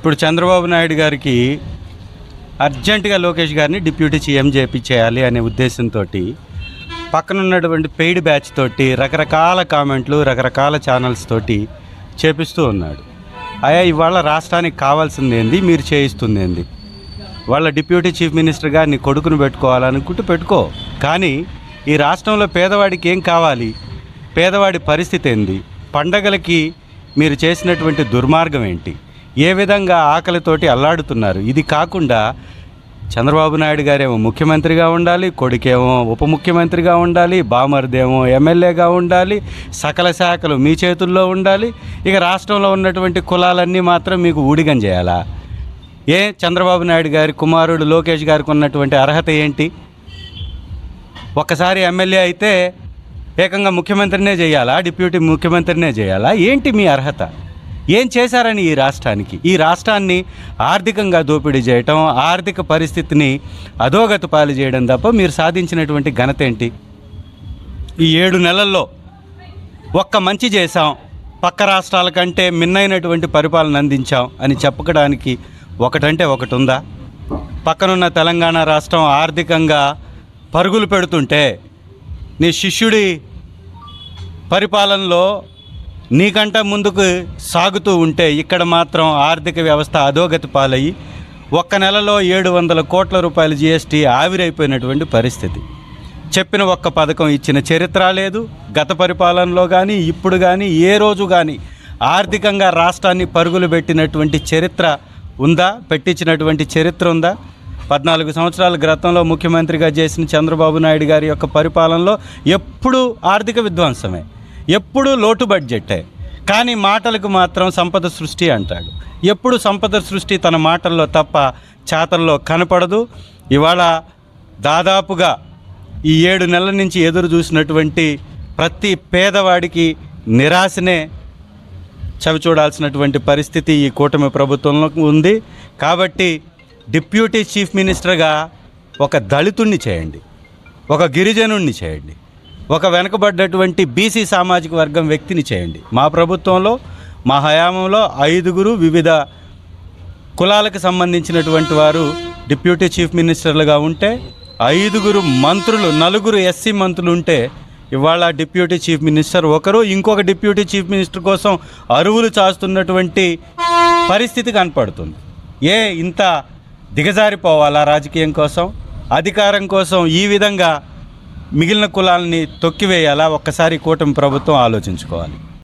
ఇప్పుడు చంద్రబాబు నాయుడు గారికి అర్జెంటుగా లోకేష్ గారిని డిప్యూటీ సీఎం చేయాలి అనే ఉద్దేశంతో పక్కన ఉన్నటువంటి పెయిడ్ బ్యాచ్ తోటి రకరకాల కామెంట్లు రకరకాల ఛానల్స్ తోటి చేపిస్తూ ఉన్నాడు. అయ్యా ఇవాళ రాష్ట్రానికి కావాల్సింది ఏంది మీరు చేయిస్తుంది ఏంది వాళ్ళ డిప్యూటీ చీఫ్ మినిస్టర్గా నీ కొడుకును పెట్టుకోవాలనుకుంటూ పెట్టుకో. కానీ ఈ రాష్ట్రంలో పేదవాడికి ఏం కావాలి? పేదవాడి పరిస్థితి ఏంది? పండగలకి మీరు చేసినటువంటి దుర్మార్గం ఏంటి? ఏ విధంగా ఆకలితోటి అల్లాడుతున్నారు? ఇది కాకుండా చంద్రబాబు నాయుడు గారేమో ముఖ్యమంత్రిగా ఉండాలి కొడుకేమో ఉప ముఖ్యమంత్రిగా ఉండాలి బామర్దేమో ఎమ్మెల్యేగా ఉండాలి సకల శాఖలు మీ చేతుల్లో ఉండాలి. ఇక రాష్ట్రంలో ఉన్నటువంటి కులాలన్నీ మాత్రం మీకు ఊడిగం చేయాలా? ఏ చంద్రబాబు నాయుడు గారి కుమారుడు లోకేష్ గారికి ఉన్నటువంటి అర్హత ఏంటి? ఒక్కసారి ఎమ్మెల్యే అయితే ఏకంగా ముఖ్యమంత్రినే చేయాలా? డిప్యూటీ ముఖ్యమంత్రినే చేయాలా? ఏంటి మీ అర్హత? ఏం చేశారని ఈ రాష్ట్రానికి? ఈ రాష్ట్రాన్ని ఆర్థికంగా దోపిడీ చేయటం ఆర్థిక పరిస్థితిని అధోగతి పాలు చేయడం తప్ప మీరు సాధించినటువంటి ఘనత ఏంటి? ఈ ఏడు నెలల్లో ఒక్క మంచి చేశాం పక్క రాష్ట్రాల కంటే మిన్నైనటువంటి పరిపాలన అందించాం అని చెప్పడానికి ఒకటంటే ఒకటి ఉందా పక్కనున్న తెలంగాణ రాష్ట్రం ఆర్థికంగా పరుగులు పెడుతుంటే నీ శిష్యుడి పరిపాలనలో నీకంట ముందుకు సాగుతూ ఉంటే ఇక్కడ మాత్రం ఆర్థిక వ్యవస్థ అధోగతి పాలయ్యి ఒక్క నెలలో ఏడు వందల కోట్ల రూపాయల జీఎస్టీ ఆవిరైపోయినటువంటి పరిస్థితి. చెప్పిన ఒక్క పథకం ఇచ్చిన చరిత్ర లేదు. గత పరిపాలనలో కానీ ఇప్పుడు కానీ ఏ రోజు కానీ ఆర్థికంగా రాష్ట్రాన్ని పరుగులు పెట్టినటువంటి చరిత్ర ఉందా? పెట్టించినటువంటి చరిత్ర ఉందా? పద్నాలుగు సంవత్సరాల గ్రతంలో ముఖ్యమంత్రిగా చేసిన చంద్రబాబు నాయుడు గారి యొక్క పరిపాలనలో ఎప్పుడూ ఆర్థిక విధ్వంసమే. ఎప్పుడూ లోటు బడ్జెటే. కానీ మాటలకు మాత్రం సంపద సృష్టి అంటాడు. ఎప్పుడు సంపద సృష్టి తన మాటల్లో తప్ప చేతల్లో కనపడదు. ఇవాళ దాదాపుగా ఈ ఏడు నెలల నుంచి ఎదురు చూసినటువంటి ప్రతి పేదవాడికి నిరాశనే చవి చూడాల్సినటువంటి పరిస్థితి ఈ కూటమి ప్రభుత్వంలో ఉంది. కాబట్టి డిప్యూటీ చీఫ్ మినిస్టర్గా ఒక దళితుణ్ణి చేయండి. ఒక గిరిజనుణ్ణి చేయండి. ఒక వెనుకబడ్డటువంటి బీసీ సామాజిక వర్గం వ్యక్తిని చేయండి. మా ప్రభుత్వంలో మా హయాంలో ఐదుగురు వివిధ కులాలకు సంబంధించినటువంటి వారు డిప్యూటీ చీఫ్ మినిస్టర్లుగా ఉంటే ఐదుగురు మంత్రులు నలుగురు ఎస్సీ మంత్రులు ఉంటే ఇవాళ డిప్యూటీ చీఫ్ మినిస్టర్ ఒకరు ఇంకొక డిప్యూటీ చీఫ్ మినిస్టర్ కోసం అరువులు చాస్తున్నటువంటి పరిస్థితి కనపడుతుంది. ఏ ఇంత దిగజారిపోవాలా రాజకీయం కోసం? అధికారం కోసం ఈ విధంగా మిగిలిన కులాలని తొక్కివేయాలా? ఒక్కసారి కూటమి ప్రభుత్వం ఆలోచించుకోవాలి.